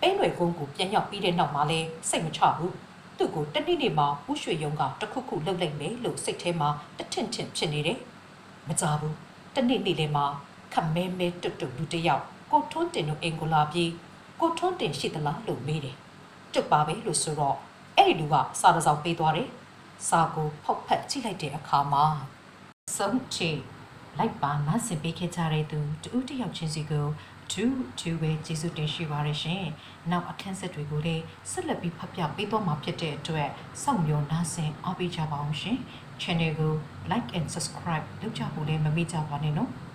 ပဲຫນွယ်ကုန်းကိုပြန်ရောက်ပြီးတဲ့နောက်မှာလဲစိတ်မချဘူး သူ့ကိုတနေ့နေ့မှာဥရွှေယုံကတခုခုလှုပ်လိုက်မယ်လို့စိတ်ထဲမှာတထင့်ထင့်ဖြစ်နေတယ်မကြဘူးတနေ့နေ့လေးမှာခမဲမဲတွတ်တွတ်လူတစ်ယောက်ကိုထွန်းတင်တို့အင်ကိုလာပြီးကိုထွန်းတင်ရှိသလားလို့မေးတယ်တွတ်ပါပဲလို့ဆိုတော့အဲ့ဒီလူကစာတစ်စောင်ပေးသွားတယ်စာကိုဖောက်ဖက်ကြည့်လိုက်တဲ့အခါမှာဆုံးချေလိုက်ပါမဆင်ပေးခဲ့ကြတဲ့သူတူတယောက်ချင်းစီကို တူတူပဲကျေးဇူးတင်ရှိပါရရှင်။နောက်အခန်းဆက်တွေကိုလည်းဆက်လက်ပြီးဖတ်ပြပေးသွားမှာဖြစ်တဲ့အတွက်စောင့်မျှော်နှားဆင်အားပေးကြပါအောင်ရှင်။ Channel ကို like and subscribe လုပ်ကြဖို့လည်းမမေ့ကြပါနဲ့နော်။